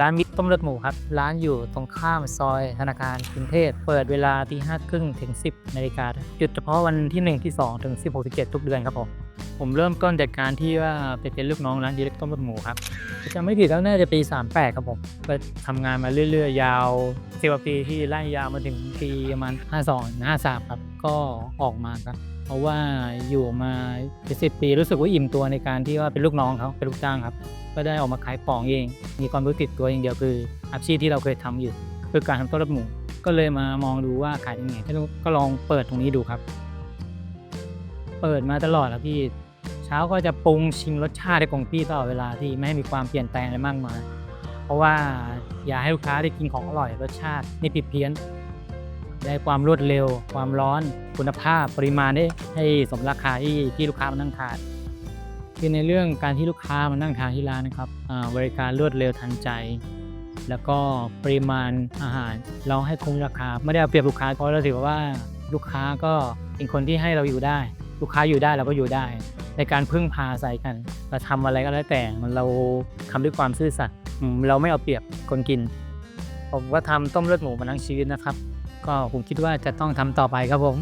ร้านมิตรต้มเลือดหมูครับ ร้านอยู่ตรงข้ามซอยธนาคารกรุงเทพเปิดเวลาตีห้าครึ่งถึง 10นาฬิกาหยุดเฉพาะวันที่ 1 ที่ 2 ถึง 16 17 ทุกเดือนครับผมผมเริ่มต้นจากการที่ว่าไปเป็นลูกน้องร้านดีเล็กต้มเลือดหมูครับจะไม่ผิดแล้วน่าจะปี 38 ครับผมก็ทำงานมาเรื่อย ๆ ยาวสิบปีที่ไล่ยาวมาถึงปีประมาณ52 53 ครับ ก็ออกมาครับ เพราะว่าอยู่มาเป็นสิบปีรู้สึกว่าอิ่มตัวในการที่ว่าเป็นลูกน้องเขาเป็นลูกจ้างครับ ก็ได้ออกมาขายของเอง มีความรู้ติดตัวอย่างเดียวคืออาชีพที่เราเคยทำอยู่ คือการทำต้มเลือดหมูก็เลยมามองดูว่าขายยังไงก็ลองเปิดตรงนี้ดูครับ เปิดมาตลอดแล้วพี่เช้าก็จะปรุงชิมรสชาติให้คงที่ตลอดเวลาที่ไม่ให้มีความเปลี่ยนแปลงอะไรมากมายเพราะว่าอยากให้ลูกค้าได้กินของอร่อยรสชาติไม่ผิดเพี้ยน ได้ความรวดเร็ว ความร้อนคุณภาพปริมาณได้ให้สมราคาที่ที่ลูกค้ามานั่งทานคือในเรื่องการที่ลูกค้ามานั่งทานที่ร้านนะครับอ่าบริการรวดเร็วทันใจ แล้วก็ปริมาณอาหาร เราให้คุ้มราคาไม่ได้เอาเปรียบลูกค้าเพราะเราถือว่าลูกค้าก็เป็นคนที่ให้เราอยู่ได้ ลูกค้าอยู่ได้เราก็อยู่ได้ ในการพึ่งพาอาศัยกันเราทำอะไรก็แล้วแต่มันเราทำด้วยความซื่อสัตย์เราไม่เอาเปรียบคนกินผมก็ทำต้มเลือดหมูมาทั้งชีวิตนะครับ ก็ผมคิดว่าจะต้องทำต่อไปครับผม